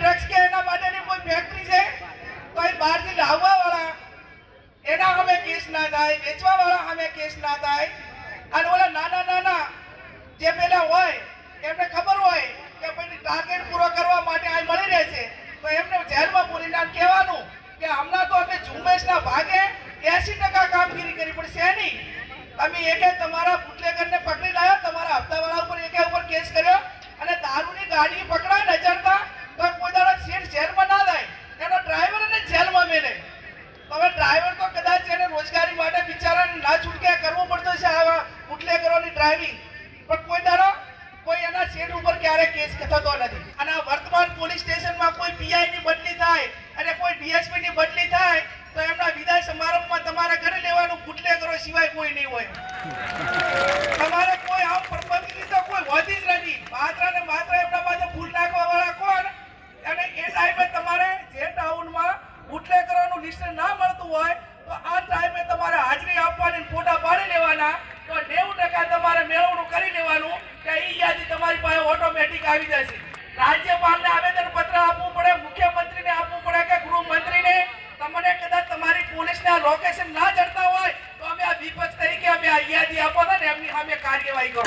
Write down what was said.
Drugs કે એના માટેની કોઈ ફેક્ટરી છે? તો એ બહારથી લાવવા વાળા એના સામે કેસ ના થાય વેચવા વાળા સામે કેસ ના થાય. અને ઓલા નાના નાના જે પેલા હોય, એમને ખબર હોય કે ભાઈ ટાર્ગેટ પૂરો કરવા માટે આ મળી રહેશે તો એમને જેલમાં પૂરી ના કહેવાનું કે હમણાં તો અમે ઝુંબેશના ભાગે એસી ટકા કામગીરી કરી, પણ છે નહીં તમે એકે તમારા બુટલેગરને પકડી લાવ્યા તમારા હપ્તાવાળા ઉપર, એકે ઉપર કેસ કર્યો અને દારૂની ગાડી બુટલેગરોની ડ્રાઇવિંગ પણ કોઈ દારો કોઈ એના સીટ ઉપર ક્યારે કેસ થતો નથી. અને વર્તમાન પોલીસ સ્ટેશનમાં કોઈ પીઆઈ ની બદલી થાય અને કોઈ ડીએસપી ની બદલી થાય, તો એમના વિદાય સમારંભમાં તમારે ઘરે લેવાનું બુટલેગરો સિવાય કોઈ નહીં હોય. તમારે કોઈ આમ પ્રબંધની તો કોઈ હોતી જ નથી. માત્ર ને માત્ર એમના પાસે ફૂલ નાખવા વાળા કોણ? અને એ ટાઈમે તમારે જે ટાઉનમાં કરવાનું લિસ્ટ ના મળતું હોય, તો આ ટાઈમે તમારે હાજરી આપવાની ફોટા તમારી પાસે ઓટોમેટિક આવી જશે. રાજ્યપાલને આવેદન પત્ર આપવું પડે, મુખ્યમંત્રીને આપવું પડે કે ગૃહમંત્રીને? તમને કદાચ તમારી પોલીસના લોકેશન ના જડતા હોય, તો અમે આ વિપક્ષ તરીકે અમે આ યાદી આપો ને, એમની સામે કાર્યવાહી કરો.